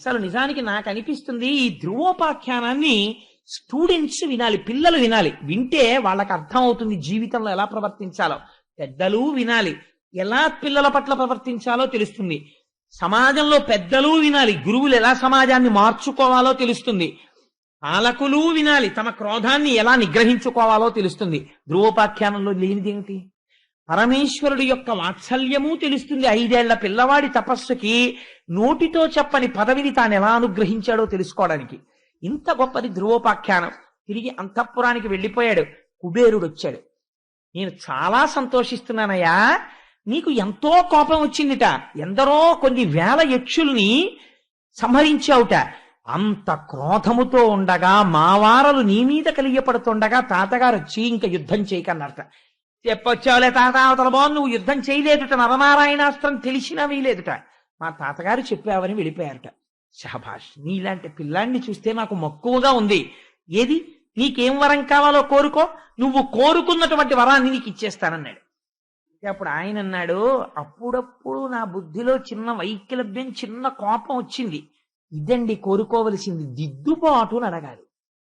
అసలు నిజానికి నాకు అనిపిస్తుంది ఈ ధ్రువోపాఖ్యానాన్ని స్టూడెంట్స్ వినాలి పిల్లలు వినాలి. వింటే వాళ్ళకి అర్థం అవుతుంది జీవితంలో ఎలా ప్రవర్తించాలో. పెద్దలు వినాలి. ఎలా పిల్లల పట్ల ప్రవర్తించాలో తెలుస్తుంది. సమాజంలో పెద్దలు వినాలి. గురువులు ఎలా సమాజాన్ని మార్చుకోవాలో తెలుస్తుంది. పాలకులు వినాలి. తమ క్రోధాన్ని ఎలా నిగ్రహించుకోవాలో తెలుస్తుంది. ధ్రువోపాఖ్యానంలో లేనిదేమిటి? పరమేశ్వరుడి యొక్క వాత్సల్యము తెలుస్తుంది. ఐదేళ్ళ పిల్లవాడి తపస్సుకి నోటితో చెప్పని పదవిని తాను ఎలా అనుగ్రహించాడో తెలుసుకోవడానికి. ఇంత గొప్పది ధ్రువోపాఖ్యానం. తిరిగి అంతఃపురానికి వెళ్ళిపోయాడు. కుబేరుడు వచ్చాడు. నేను చాలా సంతోషిస్తున్నానయ్యా. నీకు ఎంతో కోపం వచ్చిందిట. ఎందరో కొన్ని వేల యక్షుల్ని సంహరించావుట. అంత క్రోధముతో ఉండగా మావారలు నీ మీద కలియపడుతుండగా తాతగారు వచ్చి ఇంకా యుద్ధం చేయకన్నారట. చెప్పొచ్చావులే తాత అవతల బాగుంది నువ్వు యుద్ధం చేయలేదుట. నరనారాయణాస్త్రం తెలిసినా వీలేదుట. మా తాతగారు చెప్పావని వెళ్ళిపోయారట. షహబాష్ నీలాంటి పిల్లాన్ని చూస్తే నాకు మక్కువగా ఉంది. ఏది? నీకేం వరం కావాలో కోరుకో. నువ్వు కోరుకున్నటువంటి వరాన్ని నీకు ఇచ్చేస్తానన్నాడు. అప్పుడు ఆయన అన్నాడు అప్పుడప్పుడు నా బుద్ధిలో చిన్న వైకలభ్యం చిన్న కోపం వచ్చింది. ఇదండి కోరుకోవలసింది. దిద్దుబాటును అని అడగాలి.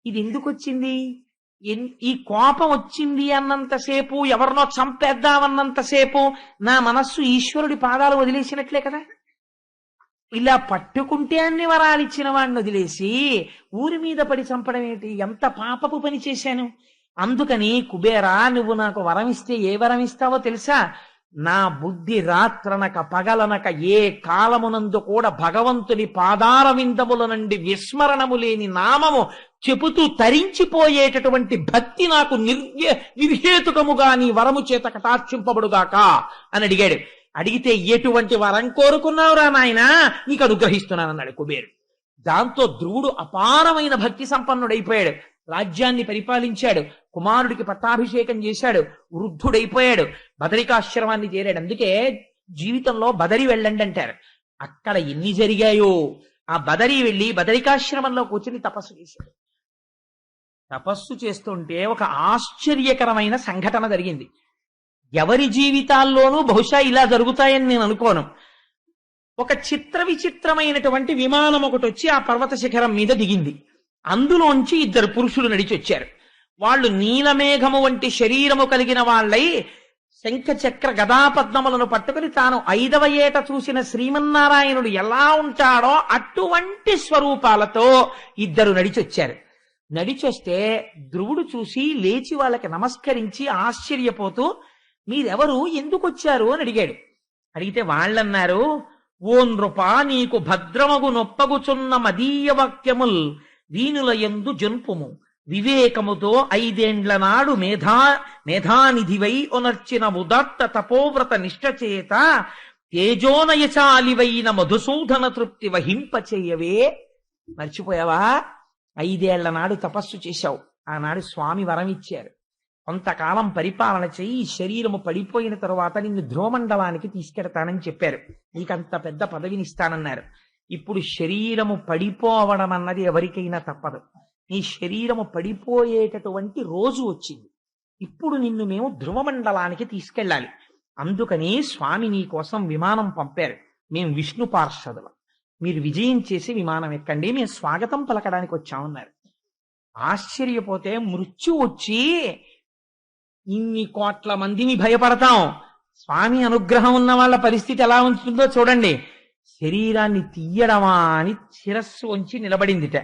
ఇది ఎందుకు వచ్చింది? ఎన్- ఈ కోపం వచ్చింది అన్నంతసేపు ఎవరినో చంపేద్దామన్నంతసేపు నా మనస్సు ఈశ్వరుడి పాదాలు వదిలేసినట్లే కదా. ఇలా పట్టుకుంటే అన్ని వరాలు ఇచ్చిన వాడిని వదిలేసి ఊరి మీద పడి చంపడం ఏంటి? ఎంత పాపపు పని చేశాను? అందుకని కుబేరా నువ్వు నాకు వరం ఇస్తే ఏ వరం ఇస్తావో తెలుసా? నా బుద్ధి రాత్రనక పగలనక ఏ కాలమునందు కూడా భగవంతుని పాదార విందముల నుండి విస్మరణము లేని నామము చెబుతూ తరించిపోయేటటువంటి భక్తి నాకు నిర్య నిర్హేతుకముగా నీ వరము చేత కటాక్షింపబడుగాక అని అడిగాడు. అడిగితే ఎటువంటి వరం కోరుకున్నావురా నాయనా? నీకు అనుగ్రహిస్తున్నానన్నాడు కుబేరుడు దాంతో ధ్రువుడు అపారమైన భక్తి సంపన్నుడైపోయాడు. రాజ్యాన్ని పరిపాలించాడు. కుమారుడికి పట్టాభిషేకం చేశాడు. వృద్ధుడైపోయాడు. బదరికాశ్రమాన్ని చేరాడు. అందుకే జీవితంలో బదరి వెళ్ళండి అంటారు. అక్కడ ఎన్ని జరిగాయో. ఆ బదరి వెళ్ళి బదరికాశ్రమంలో కూర్చుని తపస్సు చేశాడు. తపస్సు చేస్తుంటే ఒక ఆశ్చర్యకరమైన సంఘటన జరిగింది. ఎవరి జీవితాల్లోనూ బహుశా ఇలా జరుగుతాయని నేను అనుకోను. ఒక చిత్ర విచిత్రమైనటువంటి విమానం ఒకటి వచ్చి ఆ పర్వత శిఖరం మీద దిగింది. అందులోంచి ఇద్దరు పురుషులు నడిచి వచ్చారు వాళ్ళు నీలమేఘము వంటి శరీరము కలిగిన వాళ్ళై శంఖ చక్ర గదాపద్మములను పట్టుకుని తాను ఐదవ ఏట చూసిన శ్రీమన్నారాయణుడు ఎలా ఉంటాడో అటువంటి స్వరూపాలతో ఇద్దరు నడిచొచ్చారు. నడిచొస్తే ధ్రువుడు చూసి లేచి వాళ్ళకి నమస్కరించి ఆశ్చర్యపోతూ మీరెవరు? ఎందుకు వచ్చారు అని అడిగాడు. అడిగితే వాళ్ళన్నారు ఓ నృప నీకు భద్రమగు నొప్పగుచున్న మదీయ వాక్యముల్ వీనుల యందు జన్పుము. వివేకముతో ఐదేండ్ల నాడు మేధా మేధానిధివై ఒనర్చిన ఉదాత్త తపోవ్రత నిష్టచేత తేజోనయచాలివైన మధుసూదన తృప్తి వహింపచేయవే. మర్చిపోయావా? ఐదేళ్ళ నాడు తపస్సు చేశావు. ఆనాడు స్వామి వరం ఇచ్చారు కొంతకాలం పరిపాలన చేయి ఈ శరీరము పడిపోయిన తరువాత నిన్ను ధ్రువమండలానికి తీసుకెడతానని చెప్పారు. నీకంత పెద్ద పదవిని ఇస్తానన్నారు. ఇప్పుడు శరీరము పడిపోవడం అన్నది ఎవరికైనా తప్పదు. నీ శరీరము పడిపోయేటటువంటి రోజు వచ్చింది. ఇప్పుడు నిన్ను మేము ధ్రువమండలానికి తీసుకెళ్ళాలి. అందుకని స్వామి నీ కోసం విమానం పంపారు. మేము విష్ణు పార్షదులు. మీరు విజయం చేసి విమానం ఎక్కండి. మేము స్వాగతం పలకడానికి వచ్చామన్నారు. ఆశ్చర్యపోతే మృత్యు వచ్చి ఇన్ని కోట్ల మందిని భయపడతాం. స్వామి అనుగ్రహం ఉన్న వాళ్ళ పరిస్థితి ఎలా ఉంటుందో చూడండి. శరీరాన్ని తీయడమా అని శిరస్సు వంచి నిలబడిందిట.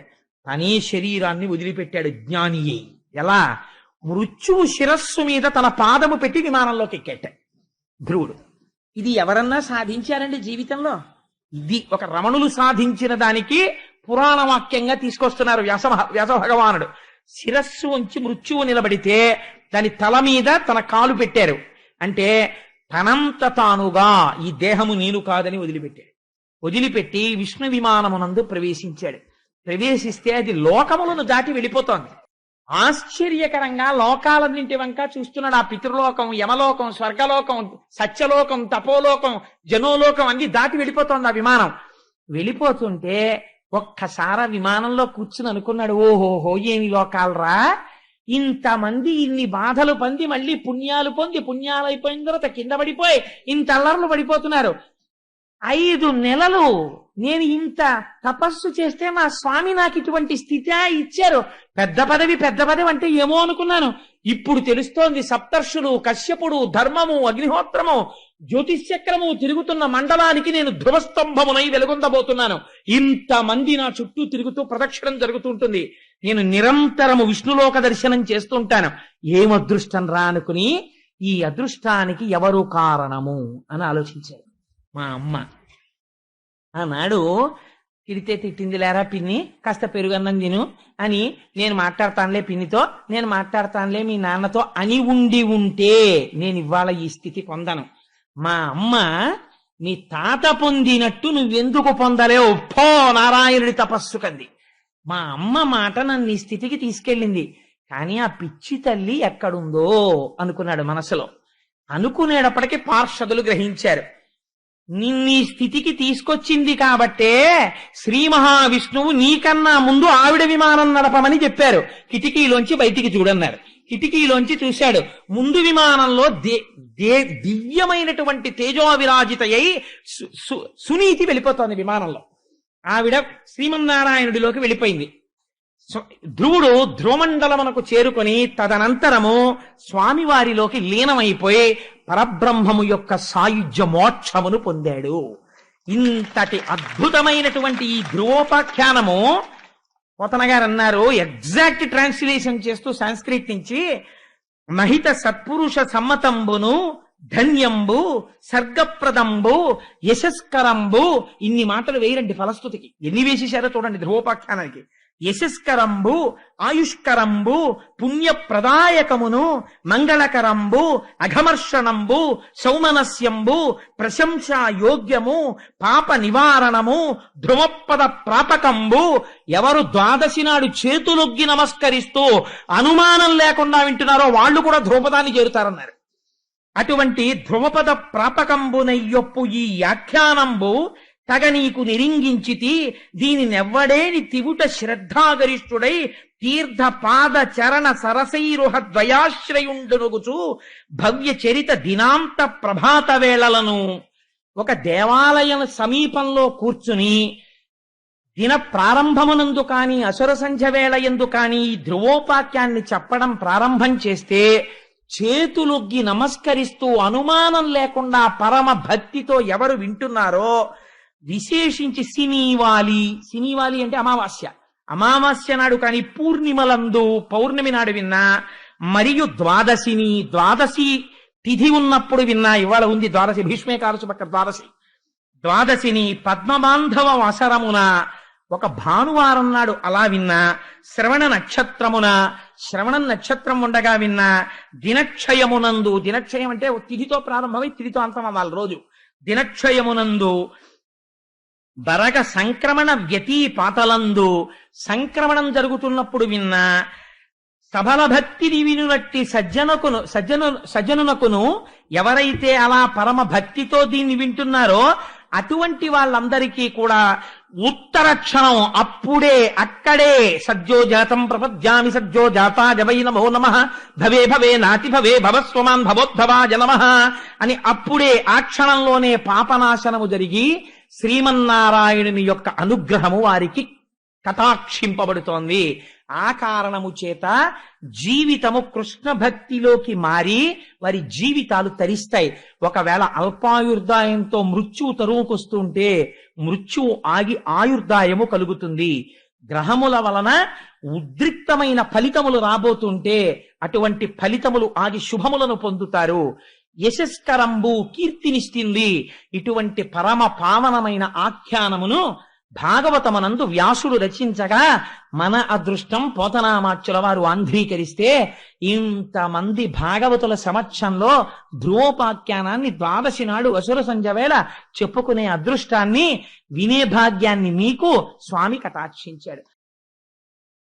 తనే శరీరాన్ని వదిలిపెట్టాడు జ్ఞానియే. ఎలా? మృత్యువు శిరస్సు మీద తన పాదము పెట్టి విమానంలోకి ఎక్కేట. ధ్రువుడు ఇది ఎవరన్నా సాధించారండి జీవితంలో? ఇది ఒక రమణులు సాధించిన దానికి పురాణ వాక్యంగా తీసుకొస్తున్నారు వ్యాస వ్యాస భగవానుడు. శిరస్సు ఉంచి మృత్యువు నిలబడితే దాని తల మీద తన కాలు పెట్టారు. అంటే తనంత తానుగా ఈ దేహము నేను కాదని వదిలిపెట్టాడు. వదిలిపెట్టి విష్ణు విమానమునందు ప్రవేశించాడు. ప్రవేశిస్తే అది లోకములను దాటి వెళ్ళిపోతోంది. ఆశ్చర్యకరంగా లోకాలన్నింటి వంక చూస్తున్నాడు. ఆ పితృలోకం యమలోకం స్వర్గలోకం సత్యలోకం తపోలోకం జనోలోకం అన్ని దాటి వెళ్ళిపోతోంది ఆ విమానం. వెళ్ళిపోతుంటే ఒక్కసారి విమానంలో కూర్చుని అనుకున్నాడు ఓహోహో ఏమి లోకాలరా? ఇంతమంది ఇన్ని బాధలు పొంది మళ్ళీ పుణ్యాలు పొంది పుణ్యాలు అయిపోయిన తర్వాత కింద పడిపోయి ఇంత అల్లర్లు పడిపోతున్నారు. ఐదు నెలలు నేను ఇంత తపస్సు చేస్తే మా స్వామి నాకు ఇటువంటి స్థితి ఇచ్చారు. పెద్ద పదవి పెద్ద పదవి అంటే ఏమో అనుకున్నాను. ఇప్పుడు తెలుస్తోంది సప్తర్షులు కశ్యపుడు ధర్మము అగ్నిహోత్రము జ్యోతిష్చక్రము తిరుగుతున్న మండలానికి నేను ధ్రువస్తంభమునై వెలుగొందబోతున్నాను. ఇంతమంది నా చుట్టూ తిరుగుతూ ప్రదక్షిణం జరుగుతుంటుంది నేను నిరంతరము విష్ణులోక దర్శనం చేస్తుంటాను. ఏం అదృష్టం రా అనుకుని ఈ అదృష్టానికి ఎవరు కారణము అని ఆలోచించారు మా అమ్మ. ఆనాడు తిడితే తిట్టింది లేరా పిన్ని? కాస్త పెరుగన్నం తిను అని నేను మాట్లాడతానులే పిన్నితో నేను మాట్లాడతానులే మీ నాన్నతో అని ఉండి ఉంటే నేను ఇవాళ ఈ స్థితి పొందను. మా అమ్మ మీ తాత పొందినట్టు నువ్వెందుకు పొందలేవు? పో నారాయణుడి తపస్సు కంది. మా అమ్మ మాట నన్ను ఈ స్థితికి తీసుకెళ్ళింది. కానీ ఆ పిచ్చి తల్లి ఎక్కడుందో అనుకున్నాడు మనసులో. అనుకునేటప్పటికీ పార్షదులు గ్రహించారు. నిన్నీ స్థితికి తీసుకొచ్చింది కాబట్టే శ్రీ మహావిష్ణువు నీకన్నా ముందు ఆవిడ విమానం నడపమని చెప్పారు. కిటికీలోంచి బయటికి చూడన్నారు. కిటికీలోంచి చూశాడు. ముందు విమానంలో దే దే దివ్యమైనటువంటి తేజోవిరాజిత సు- సు- సునీతి వెళ్ళిపోతోంది విమానంలో. ఆవిడ శ్రీమన్నారాయణుడిలోకి వెళ్ళిపోయింది. ధ్రువుడు ధ్రువమండలమునకు చేరుకొని తదనంతరము స్వామివారిలోకి లీనమైపోయి పరబ్రహ్మము యొక్క సాయుధ్య మోక్షమును పొందాడు. ఇంతటి అద్భుతమైనటువంటి ఈ ధ్రువోపాఖ్యానము పోతన గారు అన్నారు ఎగ్జాక్ట్ ట్రాన్స్లేషన్ చేస్తూ సంస్కృత్ నుంచి మహిత సత్పురుష సమ్మతంబును ధన్యంబు సర్గప్రదంబు యశస్కరంబు ఇన్ని మాటలు వేయరండి ఫలస్తుతికి. ఎన్ని వేసేశారో చూడండి ధ్రువోపాఖ్యానానికి. యశస్కరంబు ఆయుష్కరంబు పుణ్యప్రదాయకమును మంగళకరంబు అఘమర్షణంబు సౌమనస్యంబు ప్రశంసా యోగ్యము పాప నివారణము ధ్రువపద ప్రాపకంబు ఎవరు ద్వాదశి నాడు చేతులొగ్గి నమస్కరిస్తూ అనుమానం లేకుండా వింటున్నారో వాళ్ళు కూడా ధ్రువపదాన్ని చేరుతారన్నారు. అటువంటి ధ్రువపద ప్రాపకంబునయ్యొప్పు ఈ వ్యాఖ్యానంబు తగ నీకు నిరింగించితి దీనినెవ్వడేని తివుట శ్రద్ధాగరిష్ఠుడై తీర్థ పాద చరణ సరసైరుహ ద్వయాశ్రయుండునుగుచు భవ్య చరిత దినాంత ప్రభాత వేళలను ఒక దేవాలయం సమీపంలో కూర్చుని దిన ప్రారంభమునందు కాని అసుర సంధ్య వేళ ఎందు కాని ఈ ధ్రువోపాఖ్యాన్ని చెప్పడం ప్రారంభం చేస్తే చేతులొగ్గి నమస్కరిస్తూ అనుమానం లేకుండా పరమ భక్తితో ఎవరు వింటున్నారో విశేషించి సినీవాలి. సినీవాలి అంటే అమావాస్య. అమావాస్య నాడు కానీ పూర్ణిమలందు పౌర్ణమి నాడు విన్నా మరియు ద్వాదశిని ద్వాదశి తిథి ఉన్నప్పుడు విన్నా ఇవాళ ఉంది ద్వాదశి భీష్మే పక్క ద్వాదశి. ద్వాదశిని పద్మబాంధవ వసరమున ఒక భానువారం నాడు అలా విన్నా శ్రవణ నక్షత్రమున శ్రవణం నక్షత్రం ఉండగా విన్నా దినక్షయమునందు దినక్షయం అంటే తిథితో ప్రారంభమై తిథితో అంతం అవ్వాలి రోజు. దినక్షయమునందు బరగ సంక్రమణ వ్యతీపాతలందు సంక్రమణం జరుగుతున్నప్పుడు విన్నా సభల భక్తిని వినునట్టి సజ్జనకును సజ్జను సజ్జనునకును ఎవరైతే అలా పరమ భక్తితో దీన్ని వింటున్నారో అటువంటి వాళ్ళందరికీ కూడా ఉత్తర క్షణం అప్పుడే అక్కడే సద్యోజాతం ప్రపద్యామి సజ్జో జాతా జవై నమో నమ. భవే భవే నాతి భవే భవస్వమాన్ భవోద్భవా నమ అని అప్పుడే ఆ క్షణంలోనే పాపనాశనము జరిగి శ్రీమన్నారాయణుని యొక్క అనుగ్రహము వారికి కటాక్షింపబడుతోంది. ఆ కారణము చేత జీవితము కృష్ణ భక్తిలోకి మారి వారి జీవితాలు తరిస్తాయి. ఒకవేళ అల్పాయుర్దాయంతో మృత్యువు తరువుకొస్తుంటే మృత్యువు ఆగి ఆయుర్దాయము కలుగుతుంది. గ్రహముల వలన ఉద్రిక్తమైన ఫలితములు రాబోతుంటే అటువంటి ఫలితములు ఆగి శుభములను పొందుతారు. యశస్కరంబు కీర్తినిస్తుంది. ఇటువంటి పరమ పావనమైన ఆఖ్యానమును భాగవతమనందు వ్యాసుడు రచించగా మన అదృష్టం పోతనామాచ్యుల వారు ఆంధ్రీకరిస్తే ఇంతమంది భాగవతుల సమక్షంలో ధ్రువోపాఖ్యానాన్ని ద్వాదశి నాడు అసుర సంజవేళ చెప్పుకునే అదృష్టాన్ని వినే భాగ్యాన్ని మీకు స్వామి కటాక్షించాడు.